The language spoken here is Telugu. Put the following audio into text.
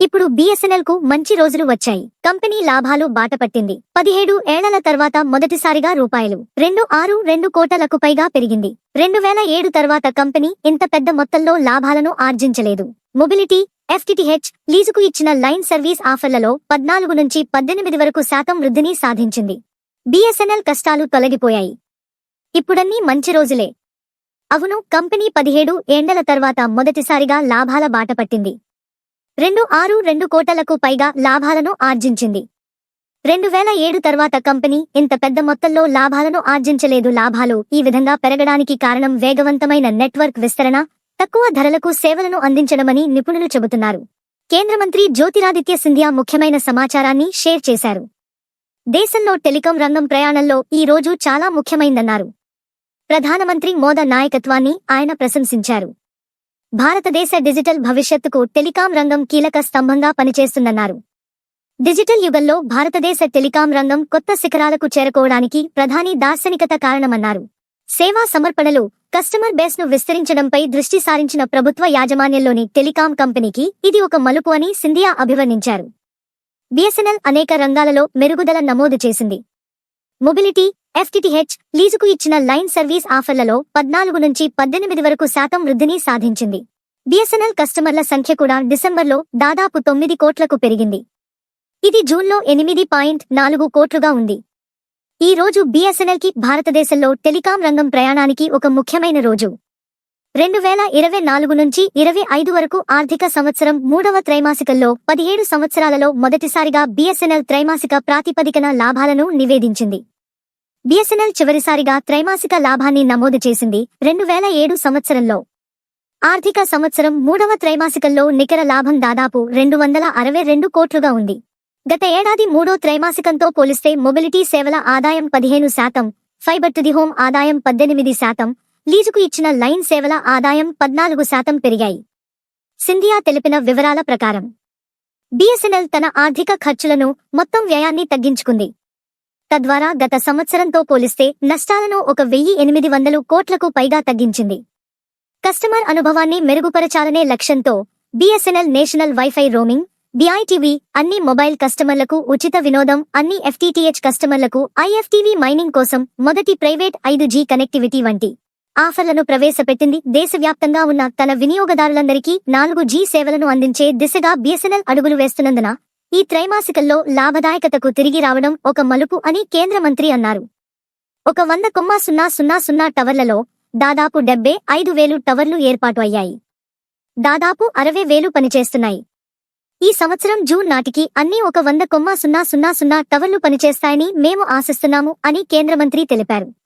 ఇప్పుడు బిఎస్ఎన్ఎల్కు మంచి రోజులు వచ్చాయి. కంపెనీ లాభాలు బాటపట్టింది పదిహేడు ఏళ్ళ తర్వాత మొదటిసారిగా రూపాయలు. రెండు ఆరు రెండు కోట్లకు పైగా పెరిగింది. రెండు వేల ఏడు తర్వాత కంపెనీ ఇంత పెద్ద మొత్తంలో లాభాలను ఆర్జించలేదు. మొబిలిటీ ఎఫ్టిటిహెచ్ లీజుకు ఇచ్చిన లైన్ సర్వీస్ ఆఫర్లలో పద్నాలుగు నుంచి పద్దెనిమిది వరకు శాతం వృద్ధిని సాధించింది. బిఎస్ఎన్ఎల్ కష్టాలు తొలగిపోయాయి. ఇప్పుడన్నీ మంచి రోజులే. అవును కంపెనీ పదిహేడు ఏండల తర్వాత మొదటిసారిగా లాభాల బాటపట్టింది రెండు ఆరు రెండు కోట్లకు పైగా లాభాలను ఆర్జించింది. రెండు వేల ఏడు తర్వాత కంపెనీ ఇంత పెద్ద మొత్తంలో లాభాలను ఆర్జించలేదు. లాభాలు ఈ విధంగా పెరగడానికి కారణం వేగవంతమైన నెట్వర్క్ విస్తరణ తక్కువ ధరలకు సేవలను అందించడమని నిపుణులు చెబుతున్నారు. కేంద్ర మంత్రి జ్యోతిరాదిత్య సింధియా ముఖ్యమైన సమాచారాన్ని షేర్ చేశారు. దేశంలో టెలికాం రంగం ప్రయాణంలో ఈ రోజు చాలా ముఖ్యమైందన్నారు. ప్రధానమంత్రి మోద నాయకత్వాన్ని ఆయన ప్రశంసించారు. భారతదేశ డిజిటల్ భవిష్యత్తుకు టెలికాం రంగం కీలక స్తంభంగా పనిచేస్తుందన్నారు. డిజిటల్ యుగంలో భారతదేశ టెలికాం రంగం కొత్త శిఖరాలకు చేరుకోవడానికి ప్రధాని దార్శనికత కారణమన్నారు. సేవా సమర్పణలు కస్టమర్ బేస్ను విస్తరించడంపై దృష్టి సారించిన ప్రభుత్వ యాజమాన్యంలోని టెలికాం కంపెనీకి ఇది ఒక మలుపు అని సింధియా అభివర్ణించారు. బిఎస్ఎన్ఎల్ అనేక రంగాలలో మెరుగుదల నమోదు చేసింది. మొబిలిటీ ఎఫ్టిటిహెచ్ లీజుకు ఇచ్చిన లైన్ సర్వీస్ ఆఫర్లలో పద్నాలుగు నుంచి పద్దెనిమిది వరకు శాతం వృద్ధిని సాధించింది. బిఎస్ఎన్ఎల్ కస్టమర్ల సంఖ్య కూడా డిసెంబర్లో దాదాపు తొమ్మిది కోట్లకు పెరిగింది. ఇది జూన్లో ఎనిమిది పాయింట్ నాలుగు కోట్లుగా ఉంది. ఈ రోజు బిఎస్ఎన్ఎల్కి భారతదేశంలో టెలికాం రంగం ప్రయాణానికి ఒక ముఖ్యమైన రోజు. రెండు వేల ఇరవై నాలుగు నుంచి ఇరవై ఐదు వరకు ఆర్థిక సంవత్సరం మూడవ త్రైమాసికంలో పదిహేడు సంవత్సరాలలో మొదటిసారిగా బిఎస్ఎన్ఎల్ త్రైమాసిక ప్రాతిపదికన లాభాలను నివేదించింది. బిఎస్ఎన్ఎల్ చివరిసారిగా త్రైమాసిక లాభాన్ని నమోదు చేసింది రెండు వేల ఏడు సంవత్సరంలో. ఆర్థిక సంవత్సరం మూడవ త్రైమాసికంలో నికర లాభం దాదాపు రెండు వందల అరవై రెండు కోట్లుగా ఉంది. గత ఏడాది మూడో త్రైమాసికంతో పోలిస్తే మొబిలిటీ సేవల ఆదాయం పదిహేను శాతం ఫైబర్ టు ది హోమ్ ఆదాయం పద్దెనిమిది శాతం లీజుకు ఇచ్చిన లైన్ సేవల ఆదాయం పద్నాలుగు శాతం పెరిగాయి. సింధియా తెలిపిన వివరాల ప్రకారం. బిఎస్ఎన్ఎల్ తన ఆర్థిక ఖర్చులను మొత్తం వ్యయాన్ని తగ్గించుకుంది. తద్వారా గత సంవత్సరంతో పోలిస్తే నష్టాలను ఒక వెయ్యి ఎనిమిది వందలు కోట్లకు పైగా తగ్గించింది. కస్టమర్ అనుభవాన్ని మెరుగుపరచాలనే లక్ష్యంతో BSNL national WiFi roaming BiTV అన్ని మొబైల్ కస్టమర్లకు ఉచిత వినోదం అన్ని ఎఫ్టీటీహెచ్ కస్టమర్లకు ఐఎఫ్టీవీ మైనింగ్ కోసం మొదటి ప్రైవేట్ ఐదు జీ కనెక్టివిటీ వంటి ఆఫర్లను ప్రవేశపెట్టింది దేశవ్యాప్తంగా ఉన్న తన వినియోగదారులందరికీ నాలుగు జీ సేవలను అందించే దిశగా బిఎస్ఎన్ఎల్ అడుగులు వేస్తున్నందున ఈ త్రైమాసికంలో లాభదాయకతకు తిరిగి రావడం ఒక మలుపు అని కేంద్ర మంత్రి అన్నారు. ఒక వంద కొమ్మ సున్నా సున్నా సున్నా టవర్లలో దాదాపు డెబ్బే ఐదు వేలు టవర్లు ఏర్పాటు అయ్యాయి. దాదాపు అరవై వేలు పనిచేస్తున్నాయి. ఈ సంవత్సరం జూన్ నాటికి అన్ని ఒక వంద కొమ్మ సున్నా సున్నా సున్నా టవర్లు పనిచేస్తాయని మేము ఆశిస్తున్నాము అని కేంద్ర మంత్రి తెలిపారు.